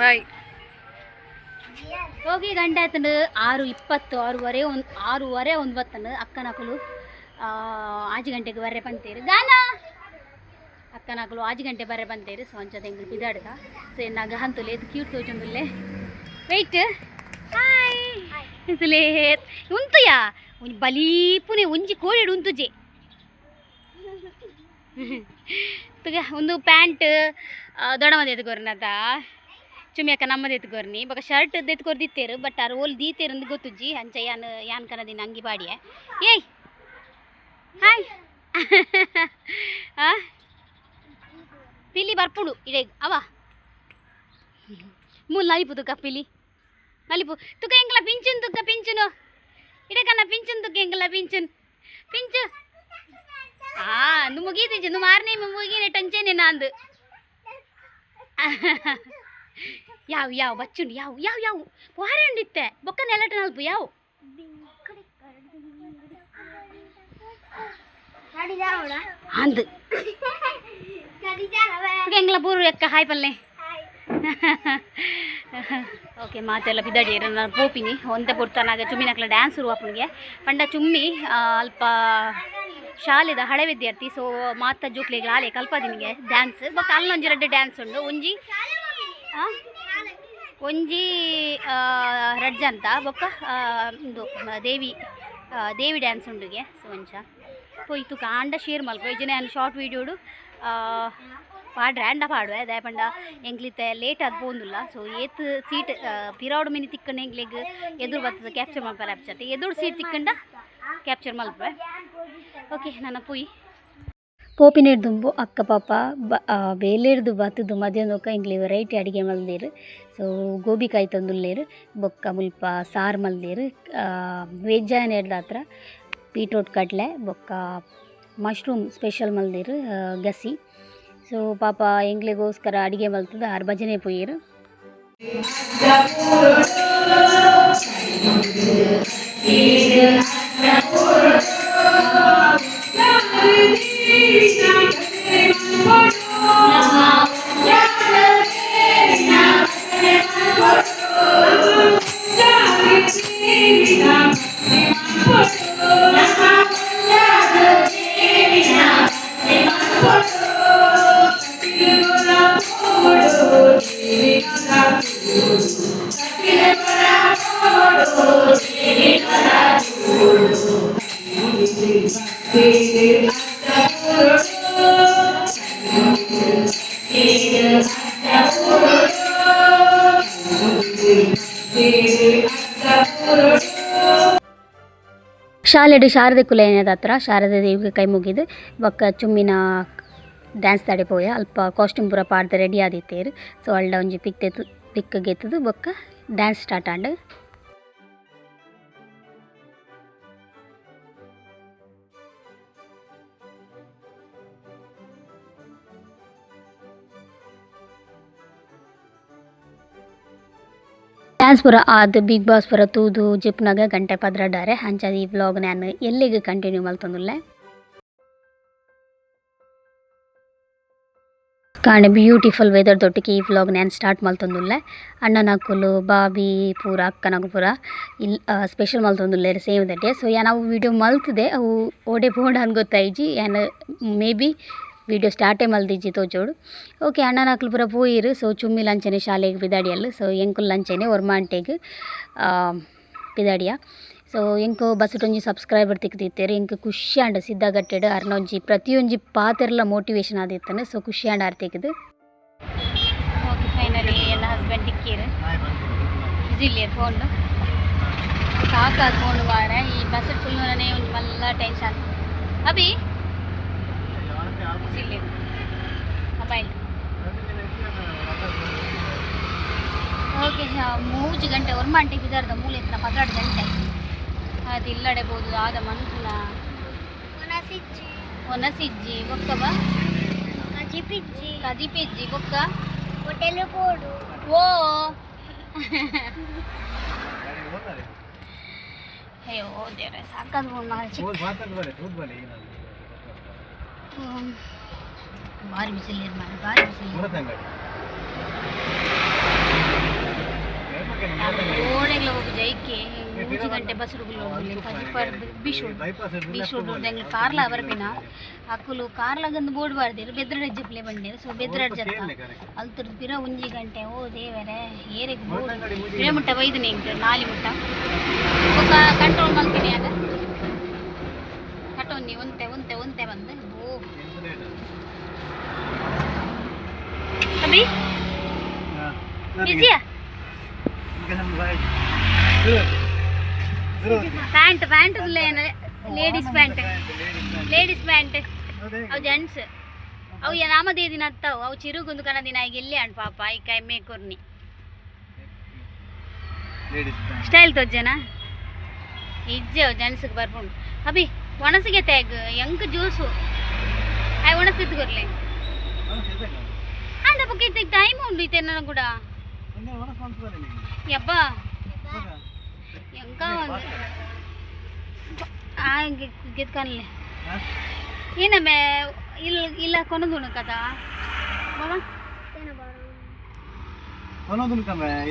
ಬಾಯ್ ಹೋಗಿ ಗಂಟೆ ಆಯ್ತಂಡು ಆರು ಇಪ್ಪತ್ತು ಆರೂವರೆ ಒಂದು ಆರೂವರೆ ಒಂದು ಅಕ್ಕನ ಅಕ್ಕನಕಲು ಆಜು ಗಂಟೆಗೆ ಬರ್ರೆ ಬಂತೇರು. ಗಾನ! ಅಕ್ಕನಕಲು ಆಜು ಗಂಟೆ ಬರ್ರೆ ಬಂತೇರು. ಸೊ ಅಂಚದ ಹೆಂಗ್ ಬಿದಾಡ್ದ ಸೊ ಎನ್ನಾಗ ಗಹಂತುಲೆ ಇದು ಕ್ಯೂಟ್ ತೋಚಂದುಲ್ಲೆ ವೆಯ್ಟ್ ಹಾಯ್ ಇದುಲೇ ಉಂತುಯಾ? ಒಂಜಿ ಬಲೀಪುನೆ ಒಂಜಿ ಕೋಳಿಡು ಉಂತುಜೆ. ಒಂದು ಪ್ಯಾಂಟ್ ದೊಡ್ಡಮದ ಎತ್ಕೊರ್ನದ ಚುಮ್ಮಿ ಅಕ್ಕ ನಮ್ಮದು ಎತ್ಕೊರ್ನಿ ಬೊಕ ಶರ್ಟ್ ಎತ್ಕೊರ್ದಿತ್ತೇರು ಬಟ್ ಅವ್ರು ಓಲ್ ದೀತೇರು ಅಂದ್ ಗೊತ್ತುಜ್ಜಿ ಅಂಚ ಯಾನ್ ಯಾನ್ ಕನದಿನ ಅಂಗಿ ಬಾಡಿಯ ಏಯ್! ಹಾಯ್! ಪಿಲಿ ಬರ್ಪುಡು, ಇಡೇಗ್ ಅವ ಮೂಲ್ ನಲಿಪು ತುಕ್ಕ ಪಿಲಿ. ನಲಿಪು. ತುಕ ಎಂಗಲ ಪಿಂಚುನ್ ತುಕ ಪಿಂಚುನು? ಇಡಕನ್ನ ಪಿಂಚುನ್ ತುಕ ಎಂಗಲ ಪಿಂಚುನ್? ಪಿಂಚು! ಆ ನು ಮುಗೀತಿಜ್ಜು ನು ಮಾರನೇ ಮುಗಿನೇ ಟಂಚೇನೆ ನಾಂದು. ಯಾವ ಯಾವ ಬಚ್ಚುಂಡು ಯಾವ ಯಾವ ಯಾವ? ವಾರ ಉಂಡಿತ್ತೆ ಬೊಕ್ಕ ನೆಲಟ ನಲ್ಪು ಯಾವ? ಅಂದು. ಎಂಗ್ಲ ಬೂರು ಎಕ್ಕ? ಹಾಯ್ ಪಲ್ಲೆ. ಓಕೆ ಮಾತೆಲ್ಲ ಬಿದ್ದಾಡಿ ನಾನು ಪೋಪಿನಿ. ಒಂದೆ ಪುಡ್ತಾನಾಗ ಚುಮ್ಮಿನಕ್ಲ ಡ್ಯಾನ್ಸ್ ಇರುವ ಅಪ್ಪನಿಗೆ ಪಂಡ ಚುಮ್ಮಿ ಅಲ್ಪ ಶಾಲೆದ ಹಳೆ ವಿದ್ಯಾರ್ಥಿ ಸೊ ಮಾತ ಜೋಕ್ಲಿಗೆ ಆಲೆ ಕಲ್ಪದಿನಿಗೆ ಡ್ಯಾನ್ಸ್ ಬೊಕ್ಕ ಅಲ್ಲೊಂಜಿ ರಡ್ಡೆ ಡ್ಯಾನ್ಸ್ ಉಂಡು ಒಂಜಿ? ಒಂಜಿ ರಡ್ಜ ಅಂತ, ಬೊಕ್ಕ ಇಂದು, ದೇವಿ ದೇವಿ ಡ್ಯಾನ್ಸ್ ಉಂಡುಗೆ ಸೊ ಒಂಚ. ಪೋಯ್ತು ಕಾಂಡ ಶೇರ್ ಮಲ್ಕೊ. ಇಜನೆ ನಾನು ಶಾರ್ಟ್ ವೀಡಿಯೋಡು ಪಾಡ್ರೆ, ಆಂಡ ಪಾಡುವೆ ಅದೇ ಪಂಡ ಎಂಗ್ಲಿತ್ತೆ ಲೇಟ್ ಆದ್ ಪೋಂದುಲ್ಲ. ಸೊ ಏತ್ ಸೀಟ್ ಪಿರಾವುಡು ಮಿನಿ ತಿಕ್ಕಂಡು ಎಂಗ್ಲಿಗೆ ಎದುರು ಬರ್ತದೆ ಕ್ಯಾಪ್ಚರ್ ಲ್ಯಾಪ್ಚರ್ ಎದುರು ಸೀಟ್ ತಿಕ್ಕಂಡ ಕ್ಯಾಪ್ಚರ್ ಮಲ್ಪೆ ಓಕೆ ನನ್ನ ಪುಯ್ ಪೋಪಿನಿಡ್ದು ಅಕ್ಕ ಪಾಪ ಬ ಬೇಲೇರ್ದು ಬತ್ತದು ಮಧ್ಯಾಹ್ನಕ್ಕೆ ಇಂಗ್ಲಿ ವೆರೈಟಿ ಅಡುಗೆ ಮಲ್ದೇರು ಸೊ ಗೋಬಿಕಾಯಿ ತಂದುಲ್ಲೇರು ಬೊಕ್ಕ ಮುಲ್ಪ ಸಾರು ಮಲ್ದೇರು ವೆಜ್ ಆಯನ ಹಿಡ್ದ ಹತ್ರ ಬೀಟ್ರೋಟ್ ಕಡಲೆ ಬೊಕ್ಕ ಮಶ್ರೂಮ್ ಸ್ಪೆಷಲ್ ಮಲ್ದೇರು ಗಸಿ ಸೊ ಪಾಪ ಇಂಗ್ಲಿಗೋಸ್ಕರ ಅಡುಗೆ ಮಲ್ತದ ಆರು ಭಜನೆ ಪೊಯ್ಯರು ಶಾಲೆಡ್ ಶಾರದೆ ಕುಲಯನದ ಹತ್ರ ಶಾರದೆ ದೇವಿಗೆ ಕೈ ಮುಗಿದು ಬೊಕ್ಕ ಚುಮ್ಮಿನ ಡ್ಯಾನ್ಸ್ ತಡೆ ಪೋಯ. ಅಲ್ಪ ಕಾಸ್ಟ್ಯೂಮ್ ಪೂರ ಪಾಡ್ದು ರೆಡಿ ಆದಿತ್ತೇರು. ಸೊ ಅಳ್ಳ ಒಂಜಿ ಪಿಕ್ ತೆತ್ತು ಪಿಕ್ ಗೆತ್ತದು ಬೊಕ್ಕ ಡ್ಯಾನ್ಸ್ ಸ್ಟಾರ್ಟ್ ಆಂಡ್ ಡ್ಯಾನ್ಸ್ ಪುರ ಆದ ಬಿಗ್ ಬಾಸ್ ಪುರ ತೂದು ಜಿಪ್ನಾಗ ಗಂಟೆ ಪದ್ರಡಾರೆ ಅಂಚಾದ ಈ ವ್ಲಾಗ್ ನಾನು ಎಲ್ಲಿಗೆ ಕಂಟಿನ್ಯೂ ಮಲ್ತೊಂದುಲ್ಲೆ ಕಾಣೆ ಬ್ಯೂಟಿಫುಲ್ ವೆದರ್ ದೊಟ್ಟಿಗೆ ಈ ವ್ಲಾಗ್ ನಾನು ಸ್ಟಾರ್ಟ್ ಮಲ್ತೊಂದುಲ್ಲೆ ಕುಲು ಬಾಬಿ ಪೂರ ಅಕ್ಕನಕು ಪೂರ ಇಲ್ಲಿ ಸ್ಪೆಷಲ್ ಮಲ್ತೊಂದುಲ್ಲೆ ಸೇಮ್ ದಟ್ಟೆ ಸೊ ಯಾ, ನಾವು ವಿಡಿಯೋ ಮಲ್ತದೆ ಅವು ಓಡೆ ಪೋಂಡ ಅಂತ ಗೊತ್ತಾಯ್ಜಿ. ಯಾನ್ ಮೇ ಬಿ ವಿಡಿಯೋ ಸ್ಟಾರ್ಟೇ ಮಲ್ದಿಜ್ಜಿ ತೋಚೋಡು ಓಕೆ ಅಣ್ಣನಕ್ಲು ಪೂರ ಪೋಯಿರು ಸೊ ಚುಮ್ಮಿ ಲಂಚನೆ ಶಾಲೆಗೆ ಬಿದಾಡಿಯಲ್ಲ. ಸೊ ಎಂಕುಲ್ ಲಂಚನೆ ಒರ್ಮಾಂಟೆಗ್ ಬಿದಾಡಿಯ. ಸೊ ಎಂಕು ಒಂಜಿ ಸಬ್ಸ್ಕ್ರೈಬರ್ ತಿಕ್ತಿತ್ತೇರು ಎಂಕು ಖುಷಿ ಆಂಡ ಸಿದ್ಧಗಟ್ಟೆಡ್ ಅರ್ನೊಂಜಿ ಪ್ರತಿಯೊಂಜಿ ಪಾತೆರ್ಲ ಮೋಟಿವೇಶನ್ ಆದಿತ್ತನೆ. ಸೊ ಖುಷಿ ಆಂಡ ಆರ್ ಓಕೆ ಫೈನಲಿ ಎಲ್ಲ ಹಸ್ಬೆಂಡ್ ಫೋನ್ ವಾರ. ಈ ಬಸ್ ಫುಲ್ ಒಂದು ಮಲ್ಲ ಟೆನ್ಷನ್ ಅಭಿ? ಬಿಸಿಲಿ ಮೊಬೈಲ್ ಓಕೆ ಮೂಜು ಗಂಟೆ ಒರ್ಮಾಂಟಿ ಬಿದ್ದಾರ್ದ ಮೂಲೆ ಹತ್ರ ಪದ್ರಾಡು ಗಂಟೆ. ಅದು ಇಲ್ಲಡೆಬೋದು ಆದ ಮನ್ಪುನ ಒನಸಿಜ್ಜಿ ಬೊಕ್ಕ ಬಾ? ಕಜಿಪಿಜ್ಜಿ. ಕದಿಪಿಜ್ಜಿ ಬೊಕ್ಕ ಹೋಟೆಲ್ ಕೋಡು ಓ! ಅಯ್ಯೋ ದೇವ್ರೆ ಸಾಕಾದ್ ಭಾರಿ ಬಿಸಿಲು ಮಾಡಿ ಭಾರಿ ಬಿಸಿಲು ಓಡೆಗ್ಲ ಹೋಗಿ ಜೈಕೆ ಮೂಜಿ ಗಂಟೆ ಬಸ್ ಹುಡುಗಲು ಫಜಿ ಪರ್ದು ಬೀಶೋಡು ಬೀಶೋಡು ಎಂಗ್ಲ ಕಾರ್ಲ ಬರ್ಬಿನ? ಅಕ್ಕಲು ಕಾರ್ಲಾಗಂದು ಬೋರ್ಡ್ ಬಾರ್ದಿರು ಬೆದ್ರಡ್ ಜಪ್ಲೆ ಬಂದಿರು ಸೊ ಬೆದ್ರಡ್ ಜತ್ತ ಅಲ್ತರ್ದು ಪಿರ ಒಂಜಿ ಗಂಟೆ ಓ ದೇವರೇ ಏರೆಗ್ ಬೋರ್ಡ್. ಪಿರ ಮುಟ್ಟ ಬೈದು ನಿಂಗೆ ನಾಲಿ ಮುಟ್ಟ. ಕಂಟ್ರೋಲ್ ಕಂಟ್ರೋಲ್ ಮಾಡ್ತೀನಿ ಆಗ. ನೀ ಒಂತೆ ಒಂತೆ ಒಂತೆ ಬಂದು. ಓ ಅಭಿ ಬಿಸಿಯಾ pant pant ladies pant ladies pant ಅವು ಜೆಂಟ್ಸ್ ಅವು ನಾಮದೇ ದಿನ ಹತ್ತವು ಅವು ಚಿರುಗುಂದು ಕಣ ದಿನ ಈಗ ಎಲ್ಲಿ ಅಣ್ಣ ಪಾಪ ಈ ಕೈ ಮೇಕೊರ್ನಿ ಸ್ಟೈಲ್ ತೊಜ್ಜನ ಇಜ್ಜೆ ಅವು ಜೆಂಟ್ಸ್ಗೆ ಬರ್ಕೊಂಡು ಅಭಿ ಒಣಸಿಗೆ ತೆಗ್ ಎಂಕ್ ಜ್ಯೂಸು ಅವು ಒಣಸಿದ್ದು ಅಂದ ಪಕ್ಕ ಟೈಮ್ ಉಂಡು ಇತ್ತೆ ನನಗೆ ಕೂಡ? ಯಬ್ಬ? ಎಂಕ ಒಂದು ಆ ಗೆದ್ಕನ್ಲೆ ಏನಮ್ಮೆ ಇಲ್ಲ ಇಲ್ಲ ಕೊನದುಣ ಕಥಾ? ಬಾಬಾ?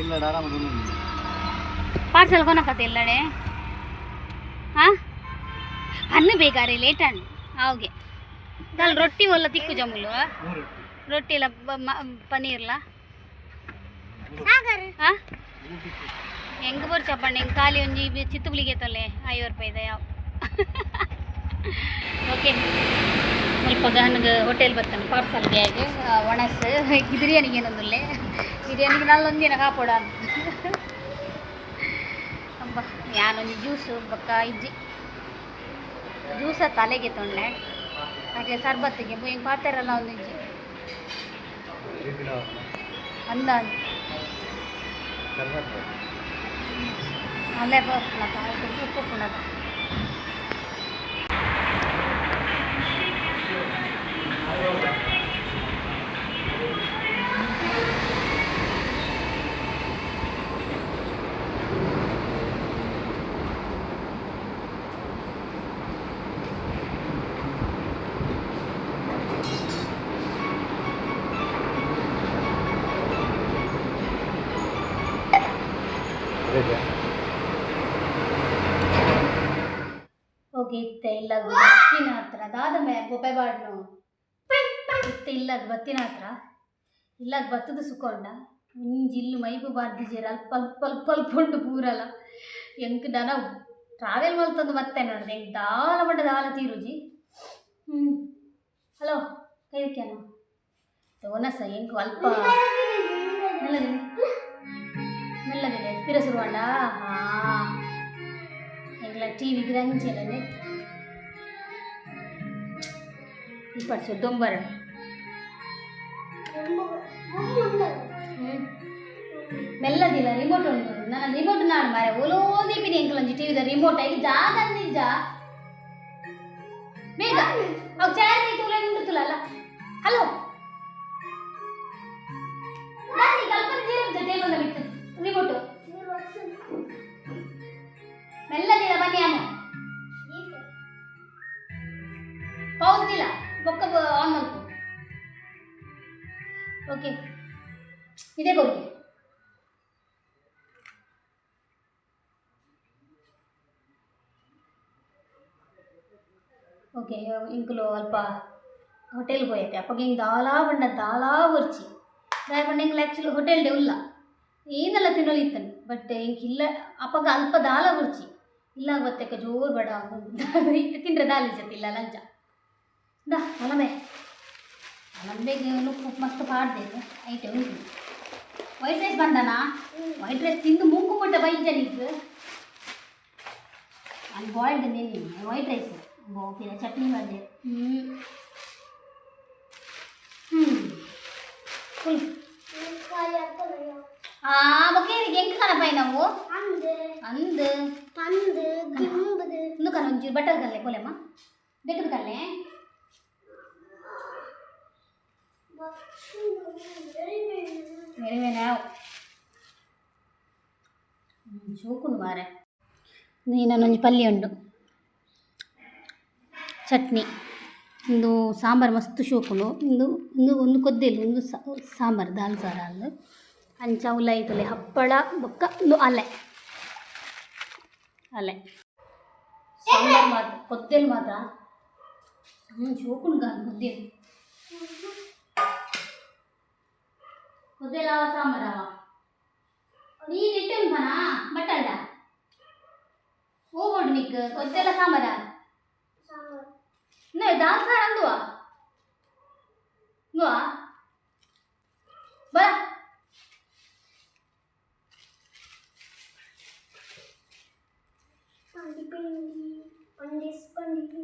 ಇಲ್ಲ ಆರಾಮ ಪಾರ್ಸಲ್ ಕೊನ ಕತೆ ಇಲ್ಲಡೆ ಹಾ? ಅನ್ನ ಬೇಕಾರೆ ಲೇಟ್ ಅಣ್ಣ ಅವ್ಗೆ ದಾಲ್ ರೊಟ್ಟಿ ಒಲ್ಲ ತಿಕ್ಕು ಜಮುಲು. ರೊಟ್ಟಿ ಇಲ್ಲ ಬ- ಮ- ಪನೀರ್ಲ ಸಾಗರ್. ಹಾ ಹೆಂಗ್ ಬರ್ ಚಪ್ಪಣ್ಣ ಹೆಂಗ್ ಖಾಲಿ ಒಂಜಿ ಚಿತ್ತುಬ್ಲಿಗೆ ತೊಲೆ? ಐವತ್ತು ರೂಪಾಯಿದ ಯಾವ? ಓಕೆ. ಸ್ವಲ್ಪ ನನಗೆ ಹೋಟೆಲ್ ಬರ್ತಾನೆ ಪಾರ್ಸಲ್ ಬ್ಯಾಗ್ ಒಣಸ್ ಬಿರಿಯಾನಿಗೆ ಏನೊಂದುಲ್ಲೆ ಬಿರಿಯಾನಿಗೆ ನಲ್ಲೊಂದಿನ ಕಾಪೋಡ ಅಬ್ಬ ಯಾನೊಂದು ಜ್ಯೂಸು ಬಕ್ಕ ಇಜ್ಜಿ. ಜ್ಯೂಸ ತಲೆಗೆ ತೊಂಡೆ ಹಾಗೆ ಸರ್ಬತ್ತಿಗೆ ಹಿಂಗೆ ಪಾತಾರಲ್ಲ ಒಂದು ಇಜ್ಜಿ. ಅಂದ ಅಲ್ಲೇ ಬರ್ಲಕ್ಕ ಉಪ್ಪು ಪುಣದ ಹೋಗಿ ಇತ್ತೆ ಇಲ್ಲ ಬತ್ತಿನ ಹತ್ರ. ದಾದ ಮೇ ಗೊಬ್ಬೆ ಬಾಡ್ನು? ಇತ್ತೆ ಇಲ್ಲದ ಬತ್ತಿನ ಹತ್ರ? ಇಲ್ಲದ ಬತ್ತದ ಸುಕೊಂಡ? ಮುಂಜಿಲ್ಲು ಮೈಬು ಮೈಪು ಬಾರ್ದಿಜೇರ ಅಲ್ಪ ಅಲ್ಪ ಅಲ್ಪ ಅಲ್ಪ ಉಂಡು ಪೂರಲ. ಎಂಕ್ ದನ ಟ್ರಾವೆಲ್ ಮಲ್ತಂದು ಮತ್ತೆ ನೋಡಿದೆ. ಎಂಕ್ ದಾಲ ಮಟ್ಟ ದಾಲ ತೀರುಜಿ. ಹ್ಞೂ ಹಲೋ ಕೈದಕ್ಕೇನು ಒನಸ ಎಂಕು ಅಲ್ಪ. ಮೆಲ್ಲದಿದೆ ಮೆಲ್ಲದಿದೆ. ಪಿರ ಶುರುವಾಂಡ ಹಾಂ ಎಂಗ್ಲ ಟಿ ವಿ ಗಿರಂಚೆಲನೆ ಇಪ್ಪತ್ತು ದೊಂಬರ ಮೆಲ್ಲದಿಲ್ಲ ರಿಮೋಟ್ ಉಂಟು ನನ್ನ ರಿಮೋಟ್ ನಾಡು ಮಾರೆ ಒಲೋದಿ ಪಿನಿ ಎಂಕಲ್ ಒಂಜಿ ಟಿವಿದ ರಿಮೋಟ್ ಈಗ ಜಾಗ ನಿಜ ಬೇಗ ಅವು ಚಾರ್ಜ್ ತುಲ ನಿಂಡುತ್ತಲ್ಲ ಹಲೋ ಕಲ್ಪನೆ ಟೇಬಲ್ ಬಿಟ್ಟು ಮೆಲ್ಲದಿಲ್ಲ ಬನ್ನಿ ಅಮ್ಮ ಪೌಸ್ ಇಲ್ಲ ಬೊಕ್ಕ ಆನ್ ಮಾಡ್ಕೊ ಓಕೆ ಇದೇ ಕೊಡಿ ಓಕೆ ಇಂಕುಲು ಅಲ್ಪ ಹೋಟೆಲ್ಗೆ ಹೋಯ್ತೆ ಅಪ್ಪಗೆ ಹಿಂಗೆ ದಾಲಾ ಬಣ್ಣ ದಾಲಾ ಬರ್ಚಿ ದಾಯ ಬಣ್ಣ ಹಿಂಗೆ ಆ್ಯಕ್ಚುಲಿ ಹೋಟೆಲ್ಡೆ ಉಲ್ಲ ಏನೆಲ್ಲ ತಿನ್ನೋಲಿ ಇತ್ತನು ಬಟ್ ಹಿಂಗೆ ಇಲ್ಲ ಅಪ್ಪಗ ಅಲ್ಪ ದಾಲ ಬರ್ಚಿ ಇಲ್ಲ ಗೊತ್ತಕ್ಕ ಜೋರು ಬೇಡ ಇತ್ತು ತಿಂದ್ರೆ ದಾಲ್ ಇಲ್ಲ ಲಂಚ ದಾ ಅಲಮೆ ಅಲಂಬೆಗೆ ಉಪ್ಪು ಮಸ್ತ್ ಪಾಡ್ದೆ ಐಟೆ ಉಂಟು ವೈಟ್ ರೈಸ್ ಬಂದನಾ ವೈಟ್ ರೈಸ್ ತಿಂದು ಮೂಗು ಮುಟ್ಟ ಬೈಜ ನೀನು ಅಲ್ಲಿ ಬಾಯ್ಲ್ಡ್ ನೆನೆ ವೈಟ್ ರೈಸ್ ಓಕೆ ಚಟ್ನಿ ಮಾಡಿದೆ ಹ್ಞೂ ಹ್ಞೂ ಫುಲ್ ಆ ಬಗ್ಗೆ ಹೆಂಗೆ ಕಣಪ್ಪ ನಾವು ಅಂದು ಪಂದು ಗಿಂಬದು ಇನ್ನು ಕಣ ಒಂಚೂರು ಬಟ್ಟಲ್ ಕಲ್ಲೆ ಕೊಲೆಮ್ಮ ಬೇಕದ ಕಲ್ಲೆ ಬಸ್ಸು ನಾವು ಶೋಕುಂಡು ಮಾರೆ ನೀನೊಂದು ಪಲ್ಯ ಉಂಡು ಚಟ್ನಿ ಒಂದು ಸಾಂಬಾರು ಮಸ್ತ್ ಶೋಕುಂಡು ಒಂದು ಒಂದು ಒಂದು ಕೊದ್ದೆಲು ಒಂದು ಸಾಂಬಾರು ದಾಲ್ ಸಾರ ಅಂದು ಅಂಚ ಉಲಾಯಿ ತೊಲೆ ಹಪ್ಪಳ ಬೊಕ್ಕ ಒಂದು ಅಲೆ ಅಲೆ ಸಾಂಬಾರು ಮಾತ್ರ ಕೊದ್ದೆಲು ಮಾತ್ರ ಹ್ಞೂ ಶೋಕುಂಡು ಗಾನ ಕೊದ್ದೆಲು ಕೊದ್ದೆಲಾವ ಸಾಂಬಾರವ ನೀನು ಇಟ್ಟು ಉಂಟಾನಾ ಬಟ್ಟಲ್ಡ ಹೋಗೋಡು ನಿಕ್ ಕೊದ್ದೆಲ ಸಾಂಬಾರ ನೋ ದಾಲ್ ಸಾರ ಅಂದುವಾ ನುವಾ ಬಾ ಪಂಡಿ ಪಿಂಡಿ ಪಂಡಿಸ್ ಪಂಡಿ ಪಂಡಿ ಪಂಡಿ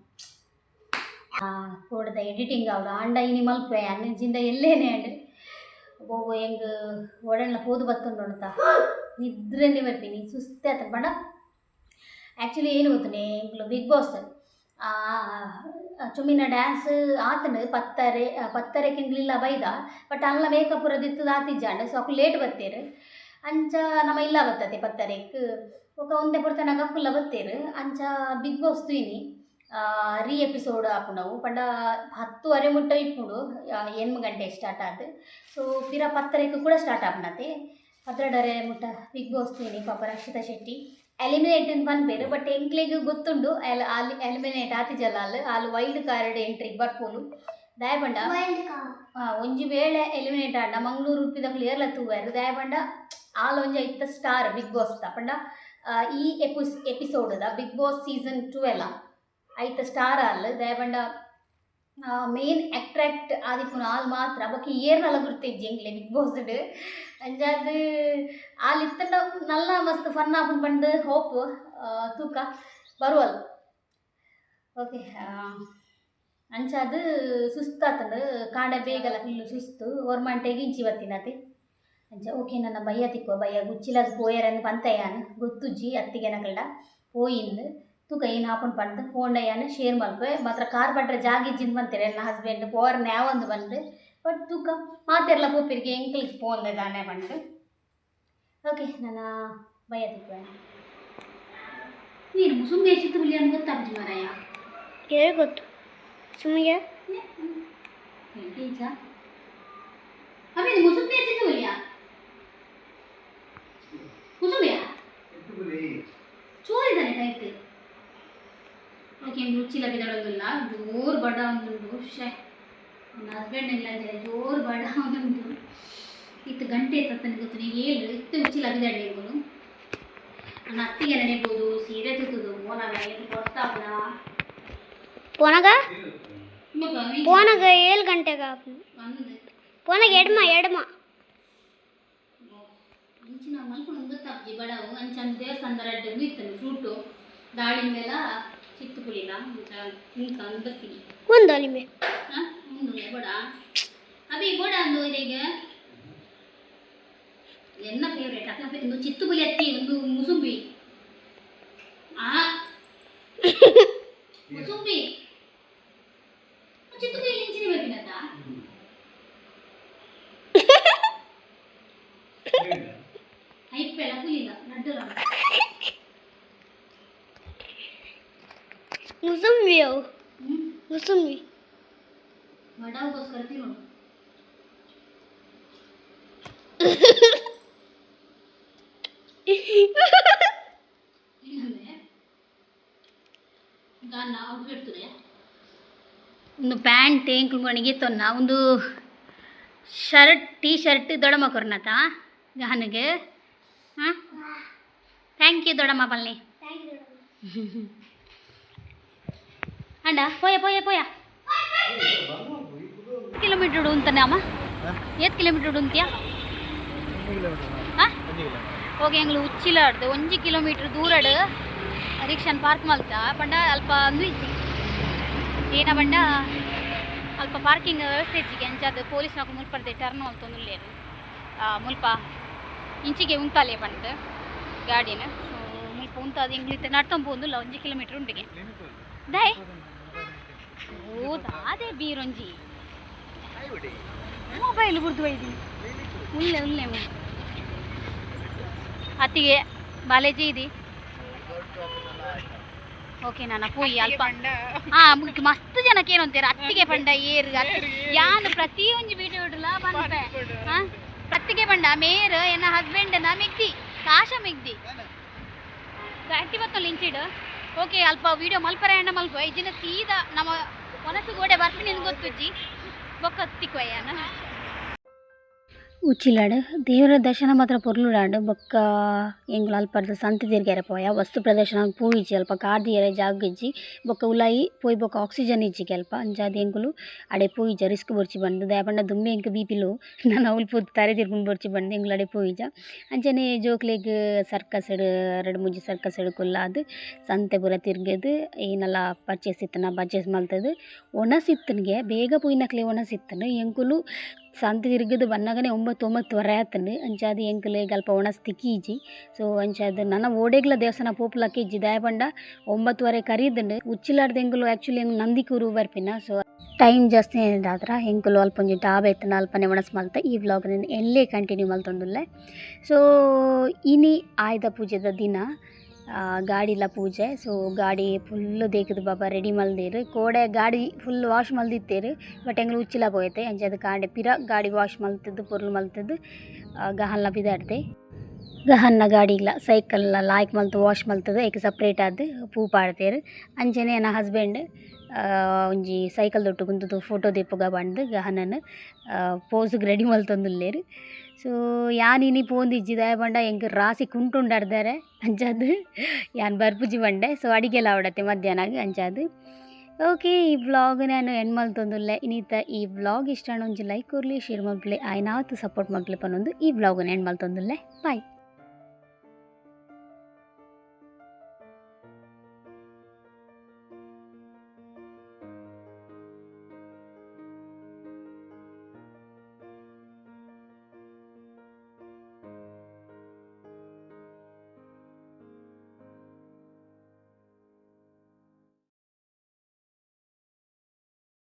ಕೂಡದ ಎಡಿಟಿಂಗ್ ಅವಡು ಆಂಡ ಇನಿ ಮಲ್ಪೆ ಅನ್ನಜಿಂದ ಎಲ್ಲೇನೆ ಅಂಡ್ರಿ ಒಬ್ಬ ಹೆಂಗೆ ಒಡಣ್ಣ ಹೋದು ಬತ್ತುಂಡು ಅಂತ ನಿದ್ರೆನೇ ಬರ್ತೀನಿ ಸುಸ್ತೆ ಆತ, ಬಡ. ಆ್ಯಕ್ಚುಲಿ ಏನು ಎಂಕ್ಲು ಬಿಗ್ ಬಾಸ್ ಚುಮ್ಮಿನ ಡ್ಯಾನ್ಸ್ ಆತನು, ಪತ್ತರೆ ಪತ್ತರೆ ಎಂಗ್ಲಿಲ್ಲ ಬೈದ. ಬಟ್ ಅಲ್ಲ ಮೇಕಪ್ ಪೂರ ದಿತ್ತದ ಆತಿಜ್ಜಾಂಡ್ ಸೊ ಅಕ್ಕು ಲೇಟ್ ಬತ್ತೇರು. ಅಂಚ ನಮ್ಮ ಇಲ್ಲ ಬತ್ತತೆ ಪತ್ತರೆಕ್. ఒక ಒಂದೇ ಪುರ್ತನ ಗಕ್ಕುಲ್ಲ ಬತ್ತೇರು. ಅಂಚ ಬಿಗ್ ಬಾಸ್ ತುಯಿನಿ ರೀ ಎಪಿಸೋಡ್ ಹಾಕೊಂಡವು ಪಂಡ ಹತ್ತುವರೆ ಮುಟ್ಟ ಇಪ್ಪುಂಡು ಎನ್ಮು ಗಂಟೆ ಸ್ಟಾರ್ಟ್ ಆದ ಸೊ ಪಿರ ಪತ್ತರೆಗೂ ಕೂಡ ಸ್ಟಾರ್ಟ್ ಆಪುಂಡತೆ ಹತ್ರಡರೆ ಮುಟ್ಟ ಬಿಗ್ ಬಾಸ್ ತೀನಿ ಪಾಪ ರಕ್ಷಿತಾ ಶೆಟ್ಟಿ. ಎಲಿಮಿನೇಟ್ ಪನ್ಪೇರು ಬಟ್ ಎಂಕ್ಲೆಗ್ ಗೊತ್ತುಂಡು ಎಲ್ ಅಲ್ಲಿ ಎಲಿಮಿನೇಟ್ ಆತಿಜಲ್ಲ ಅಲ್ಲಿ ಅಲ್ಲಿ ವೈಲ್ಡ್ ಕಾರ್ಡ್ ಎಂಟ್ರಿ ಬರ್ಪೋಲು ದಯಬಂಡ ಒಂಜಿ ವೇಳೆ ಎಲಿಮಿನೇಟ್ ಆಡ ಮಂಗಳೂರು ಉಡುಪಿದ ಕ್ಲಿಯರ್ಲ ತೂವೆರು. ದಯಬಂಡ ಆಲ್ ಒಂಜಿ ಇತ್ತ ಸ್ಟಾರ್ ಬಿಗ್ ಬಾಸ್ ಪಂಡ ಈ ಎಪಿಸ್ episode the big Boss season ಟುವೆಲ್ಲ ಐತ ಸ್ಟಾರ್ ಅಲ್ಲ ದಯಪಂಡ ಮೇನ್ ಅಟ್ರಾಕ್ಟ್ ಆದಿಪ್ಪುನ ಆಲ್ ಮಾತ್ರ. ಬೊಕ್ಕೆ ಏರ್ನಲ ಗುರ್ತಿಜ್ಜಿ ಎಂಗ್ಲೆ ಬಿಗ್ ಬಾಸ್ ಅಂಜಾದ್ ಆಲ್ ಇತ್ತಂಡ ನಲ್ಲ ಮಸ್ತ್ ಫನ್ ಆಪುಂಡು ಪಂಡ್ ಹೋಪ್ ತೂಕ ಬರುವಲ್ ಓಕೆ ಅಂಚಾದ್ ಸುಸ್ತಾತಂಡು, ಕಾಂಡ ಬೇಗಲ ಫುಲ್ಲು ಸುಸ್ತು ಗೌರ್ಮೆಂಟೆಗೆ ಇಂಚಿ ಬತ್ತಿನತಿ ಅಂಚ ಓಕೆ, ನನ್ನ ಬಯ್ಯ ತಿಕ್ಕೋ, ಬಯ್ಯ ಗುಚ್ಚಿಲದ ಪೋಯರನ್ನು ಪಂತಯ್ಯಾನು ಗೊತ್ತುಜ್ಜಿ ಅತ್ತಿಗೆ ನಕಲ್ಡ ಪೋಯಿಂದು ತೂಕ ಏನು ಆಪುಂಡು ಪಂಡು ಪೋಂಡಯ್ಯಾನು ಶೇರ್ ಮಲ್ಪೆ ಮಾತ್ರ ಕಾರ್ ಬಡ್ರೆ ಜಾಗಿಜ್ಜಿಂದು ಬಂತೀರಿ ನನ್ನ ಹಸ್ಬೆಂಡ್ ಪೋರ್ ನ್ಯಾವೊಂದು ಬಂದು. ಬಟ್ ತೂಕ ಮಾತೆರ್ಲ ಪೋಪಿರಿಗೆ ಎಂಕಲ್ಗೆ ಪೋಂದೆ ದಾನೆ ಬಂದು. ಓಕೆ ನನ್ನ ಬಯ್ಯ ತಿಕ್ಕೋ ನೀನು ಮುಸುಂಬಿ ಎಷ್ಟಿತ್ತು ಹುಲಿ ಅಂತ ಗೊತ್ತಾಗ್ಜಿ ಮಾರಾಯ? ಹೇಳಿ ಗೊತ್ತು. ಸುಮ್ಮಿಗೆ ಟೀಚಾ ಅಮ್ಮಿ ಮುಸುಂಬಿ ಎಷ್ಟಿತ್ತು ಹುಲಿಯಾ ಓಕೆ ಬಿದ್ದಾಡೋದಿಲ್ಲ ಜೋರು ಬಡ ಒಂದುಂಟು ಶೇ ನನ್ನ ಹಸ್ಬೆಂಡ್ ಇಲ್ಲ ಅಂದ್ರೆ ಜೋರು ಬಡ ಒಂದುಂಟು ಇತ್ತು ಗಂಟೆ ತತ್ತನೆ ಗೊತ್ತು ನೀವು ಏಳು ಇತ್ತು ಮುಚ್ಚಿಲ್ಲ ಬಿದ್ದಾಡಿ ಇವನು ನನ್ನ ಅತ್ತಿಗೆ ನೆನೆಬೋದು ಸೀರೆ ತುತ್ತದು ಮೋನಾಗ ಏನು ಕೊಡ್ತಾಪ್ಲ ಪೋನಗ? ಪೋನಗ ಏಳು ಗಂಟೆಗ? ಪೋನಾಗ ಪೋನಗ ಎಡ್ಮ ಎಡ್ಮ. ಮುಂಚಿನ ಮಲ್ಕೊಂಡು ಗೊತ್ತಾಗ್ತಿ ಬಡವು ಅಂಚಂದ ದೇವಸ್ಥಾನದ ರಡ್ಡು ಇತ್ತು ಫ್ರೂಟು ದಾಳಿಂಬೆಲ್ಲ ಚಿತ್ತು ಪುಳಿಲ ಅಂತ ಇಂಕ ಅಂದತ್ತೀನಿ ಒಂದು ಅಲಿಮೆ ಹಾಂ ಒಂದು ಬಡ ಅಭಿ ಬೋಡ ಅಂದು ಇದೀಗ ಎನ್ನ ಫೇವ್ರೇಟ್ ಅಕ್ಕ ಒಂದು ಚಿತ್ತು ಪುಲಿ ಅತ್ತಿ ಒಂದು ಮುಸುಂಬಿ ಆ ಮುಸುಂಬಿ ಹ್ಞೂ ಮುಸುಂಬಿ ಒಂದು ಪ್ಯಾಂಟ್ ಎಂಕ್ಲುಗಳಿಗೆ ತೊನ್ನ ಒಂದು ಶರ್ಟ್ ಟೀ ಶರ್ಟ್ ದೊಡಮ್ಮ ಕೊರ್ನತ ಗಹನಿಗೆ. ಹಾಂ ಥ್ಯಾಂಕ್ ಯು ದೊಡಮ್ಮ ಪಲ್ನಿ. ಅಂಡ ಪೋಯ ಪೋಯ ಪೋಯ. ಕಿಲೋಮೀಟರ್ ಉಂತಾನೆ ಅಮ್ಮ? ಏತ್ ಕಿಲೋಮೀಟರ್ ಉಂತ್ಯಾ ಹೋಗಿ ಎಂಗ್ಲು ಉಚ್ಚಿಲಾಡ್ದು ಒಂಜಿ ದೂರ ದೂರಡ್ ರಿಕ್ಷಾನ್ ಪಾರ್ಕ್ ಮಲ್ತ ಪಂಡ ಅಲ್ಪ ಅಂದ್ವಿಜ್ಜಿ ಏನ ಪಂಡ ಅಲ್ಪ ಪಾರ್ಕಿಂಗ್ ವ್ಯವಸ್ಥೆ ಇಜ್ಜಿಗೆ ಅಂಚಾದ ಪೊಲೀಸ್ ನಾಕು ಮುಲ್ಪಡ್ದೆ ಟರ್ನ್ ಮಲ್ತೊಂದುಲ್ಲೇರು ಮುಲ್ಪ ಇಂಚಿಗೆ ಉಂತಾಲೆ ಪಂಡ ಗಾಡಿನ. ಸೊ ಮುಲ್ಪ ಉಂತಾದ ಎಂಗ್ಲಿತ್ತೆ ನಡ್ತೊಂದು ಒಂದುಲ್ಲ ಒಂಜಿ ಕಿಲೋಮೀಟರ್ ಉಂಟಿಗೆ ದಾಯ್. ಹೌದಾ? ಅದೇ ಬೀರೊಂಜಿ. ಮೊಬೈಲ್ ಒಯ್ದೀನಿ ಉಲ್ಲೆ ಉಲ್ಲೆ. ಅತ್ತಿಗೆ ಬಾಲೇಜಿ ಇದೆ. ಓಕೆ ನಾನು ಪೋಯಿ ಅಲ್ಪ ಹಾ ಮಸ್ತ್ ಜನಕ್ಕೆ ಏನು ಅಂತೀರ? ಅತ್ತಿಗೆ ಪಂಡ ಏರ್ ಯಾನ್ ಪ್ರತಿ ವಿಡಿಯೋ ಇಡಲ ಬಂದೆ ಹಾ ಅತ್ತಿಗೆ ಪಂಡ ಮೇರ್ ಎನ್ನ ಹಸ್ಬೆಂಡ್ನ ಮಿಗ್ದಿ. ಕಾಶ ಮಿಗ್ದಿ. ಗಟ್ಟಿ ಬತ್ತಲ್ಲ ಇಂಚಿಡ್ ಓಕೆ ಅಲ್ಪ ವಿಡಿಯೋ ಮಲ್ಪರ ಎಣ್ಣ ಮಲ್ಪ ಇಜಿನ ಸೀದಾ ನಮ್ಮ ಒನಸು ಗೋಡೆ ಬರ್ತೀನಿ ನಿನ್ಗೆ ಗೊತ್ತುಜ್ಜಿ ಬೊಕ್ಕ ತಿಕ್ವಯ್ಯನ ಉಚ್ಚಿಲಾಡು. ದೇವರ ದರ್ಶನ ಮಾತ್ರ ಪೊರ್ಲುಡಾಡ್ ಬೊಕ್ಕ ಎಂಗ್ಲ ಅಲ್ಪರ್ದ ಸಂತೆ ತಿರ್ಗ್ಯಾರ ಪೋಯ. ವಸ್ತು ಪ್ರದರ್ಶನ ಪೂಯಿಜ್ಜಿ ಅಲ್ಪ. ಕಾರ್ದಿಯರ ಜಾಗ ಇಜ್ಜಿ. ಬೊಕ್ಕ ಉಲಾಯಿ, ಪೋಯ್ ಬೊಕ್ಕ ಆಕ್ಸಿಜನ್ ಇಜ್ಜಿ ಅಲ್ಪ ಅಂಚಾದ ಎಂಕುಲು ಅಡೆ ಪೋಯಿಜ ರಿಸ್ಕ್ ಬರ್ಚಿ ಬಂದು. ದಯಪಂಡ ದುಮ್ಮೆ ಎಂಕ ಬಿ ಪಿಲು ನಾನು ಅವ್ಲು ಪೋದು ತಾರೆ ತಿರ್ಕೊಂಡು ಬರ್ಚಿ ಬಂದು ಎಂಗ್ಲ ಅಡೆ ಪೋಯಿಜ ಅಂಚನೆ ಜೋಕ್ಲೆಗ್ ಸರ್ಕಸ್ ಎರಡು ಮುಂಜಿ ಸರ್ಕಸ್ ಎಡ್ ಅದು. ಸಂತೆ ಪೂರ ತಿರ್ಗದು ಏನೆಲ್ಲ ಪರ್ಚೇಸ್ ಇತ್ತನ, ಪರ್ಚೇಸ್ ಮಲ್ತದು. ಒಣಸಿತ್ತನಿಗೆ, ಬೇಗ ಪೋಯಿನಕ್ಲೆ ಒಣಸಿತ್ತನು. ಎಂಕುಲು ಸಂತೆ ತಿರುಗದು ಬನ್ನಗನೆ ಒಂಬತ್ತು ಒಂಬತ್ತುವರೆ ಆತಂಡು ಅಂಚಾದ ಎಂಕಲೆ ಗಲ್ಪ ಒಣಸ್ ತಿಕ್ಕೀಜಿ ಸೊ ಅಂಚಾದ ನನ್ನ ಓಡೆಗ್ಲ ದೇವಸ್ಥಾನ ಪೋಪುಲಕ್ಕೆ ಇಜ್ಜಿ ದಯಪಂಡ ಒಂಬತ್ತುವರೆ ಕರೀದುಂಡು ಉಚ್ಚಿಲಾರ್ದ ಎಂಕುಲು ಆ್ಯಕ್ಚುಲಿ ನಂದಿಕೂರು ಬರ್ಪಿನ. ಸೊ ಟೈಮ್ ಜಾಸ್ತಿ ಏನಾದ್ರ ಎಂಕುಲು ಅಲ್ಪ ಒಂಜಿ ಟಾಬ್ ಎತ್ತನ ಅಲ್ಪನೆ ಒಣಸ್ ಮಲ್ತ ಈ ವ್ಲಾಗ್ ನಾನು ಎಲ್ಲೇ ಕಂಟಿನ್ಯೂ ಮಲ್ತೊಂದುಲ್ಲೆ. ಸೊ ಇನಿ ಆಯ್ದ ಪೂಜೆದ ದಿನ ಗಾಡಿಲ ಪೂಜೆ. ಸೊ ಗಾಡಿ ಫುಲ್ಲು ದೇಕದು ಬಾಬಾ ರೆಡಿ ಮಲ್ದೆರ್. ಕೋಡೆ ಗಾಡಿ ಫುಲ್ ವಾಶ್ ಮಲ್ದಿತ್ತೀರಿ ಬಟ್ ಹೆಂಗ್ ಉಚ್ಚಿಲ ಹೋಗೈತೆ ಅಂಚೆ ಅದು ಕಾಂಡೆ ಪಿರ ಗಾಡಿ ವಾಶ್ ಮಲ್ತದ್ದು, ಪೊರ್ಲು ಮಲ್ತದ್ದು ಗಹನ್ಲ ಬಿದಾಡ್ದೆ ಗಹನ್ನ ಗಾಡಿಲ ಸೈಕಲ್ ಲಾಯ್ಕ್ ಮಲ್ತು ವಾಶ್ ಮಲ್ತದ್ದು ಏಕೆ ಸಪ್ರೇಟ್ ಆದ್, ಪೂ ಪಾಡ್ತೀರಿ. ಅಂಚನೆ ನನ್ನ ಹಸ್ಬೆಂಡ್ ಒಂಜಿ ಸೈಕಲ್ ದೊಟ್ಟು ಕುಂತದ್ದು ಫೋಟೋ ದಿಪ್ಪುಗ ಬಂದು ಗಹನನ್ನು ಪೋಸ್ಗೆ ರೆಡಿ ಮಲ್ತೊಂದುಲ್ಲೇರು. ಸೊ ಯಾನಿನಿ ಪೋಂದಿಜ್ಜಿ ದಯ ಬಂಡ ಎಂಕ್ ರಾಸಿ ಕುಂಟುಂಡರ್ದಾರೆ ಅಂಜಾದು. ಯಾನ್ ಬರ್ಪುಜಿ ಬಂಡೆ. ಸೊ ಅಡಿಗೆಲ್ಲ ಅವಡತ್ತೆ ಮಧ್ಯಾಹ್ನ ಅಂಜಾದು. ಓಕೆ ಈ ಬ್ಲಾಗ್ ನಾನು ಎಂಡ್ ಮಲ್ತೊಂದುಲ್ಲೆ ಇನ್ನಿತ ಈ ಬ್ಲಾಗ್ ಇಷ್ಟ ಒಂಜಿ ಲೈಕ್ ಕೊರ್ಲಿ ಶೇರ್ ಮಲ್ಪಲೆ ಆಯ್ನಾತು ಸಪೋರ್ಟ್ ಮಲ್ಪಲೆ ಪನ್ನೊಂದು ಈ ವ್ಲಾಗ್ ಎಂಡ್ ಮಲ್ತೊಂದುಲ್ಲೆ ಬಾಯ್